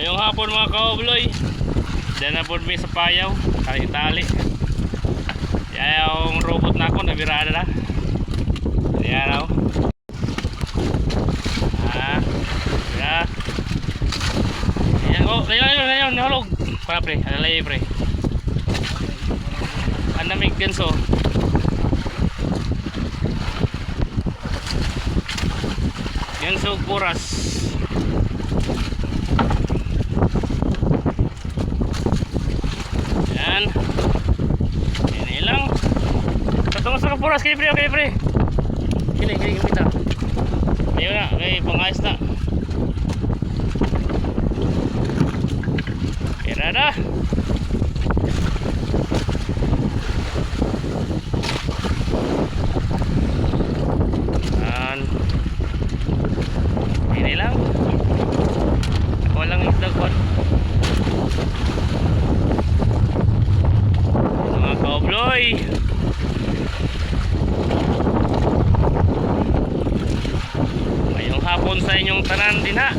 Ngayong hapon mga kaobloy. Diyan na po may sa payaw. Tali-tali. Kaya yung robot na ako, nabirada na. Ayan ako. Ah. Ya. Ayan ko. Layo, layo. Nahulog. Para pre. Alalay pre. Ang namig. Ganso kuras. Yan. Ini lang. Tatong sa kapuras kay pre, kay pre. Kini, kini kita. Ayun na, kay pangayos na. Kira na. Yan. Ini lang. Ako lang isda ko. Mga kaobloy. Ngayong hapon sa inyong tanan din ha.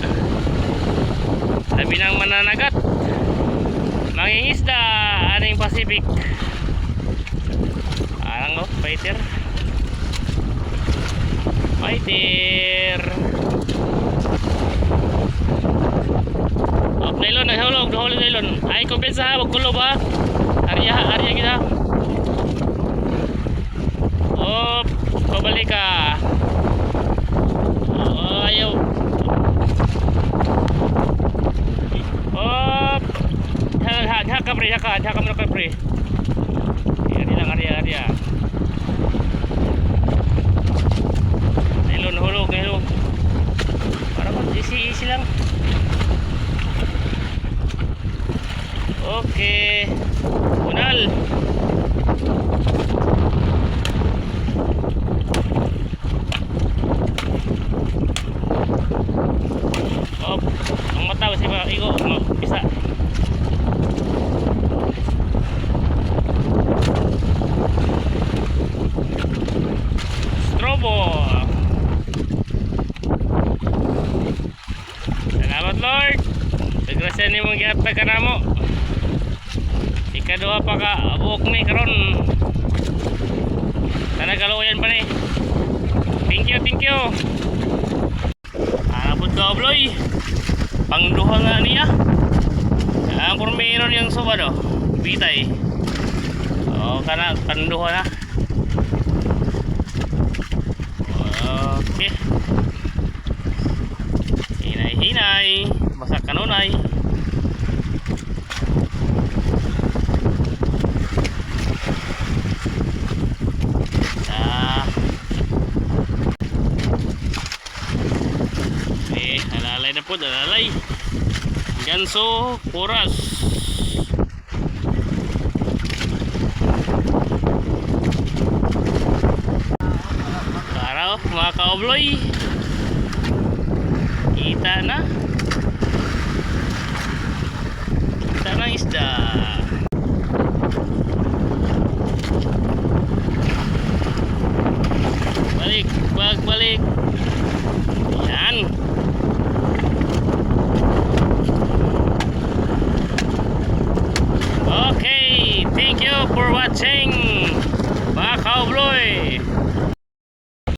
Sabi ng mananagat. Mangingisda aning Pacific. Arang oh, fighter. Fighter. Nylon, nahulog, nahulog nylon. Ay, kumpensa ha, wag kulo ba? Arya, arya kita. Oh, pabalik ka. Oh, ayaw. Oh, hak, hak, ka pre, hak, hak, hak ka pre. Yan lang, arya, arya. Nylon, hulog, nylon. Parang easy, lang. Okay. Unal. Lord. Pagkrasya ni mong gihatag ka namo. Ikaduha pa ka buok ni karon. Sana galuyan pa ni. Thank you, thank you. Arabot ka obloy. Pangduha nga niya. Ang pormeron yung subado. Bitay. Oh, kana panduha na. Po, alalay. Ganso, puras. Araw, mga kaobloy. Kita na. Kita na isda. Balik, bag, balik. for watching. Mga cowboy.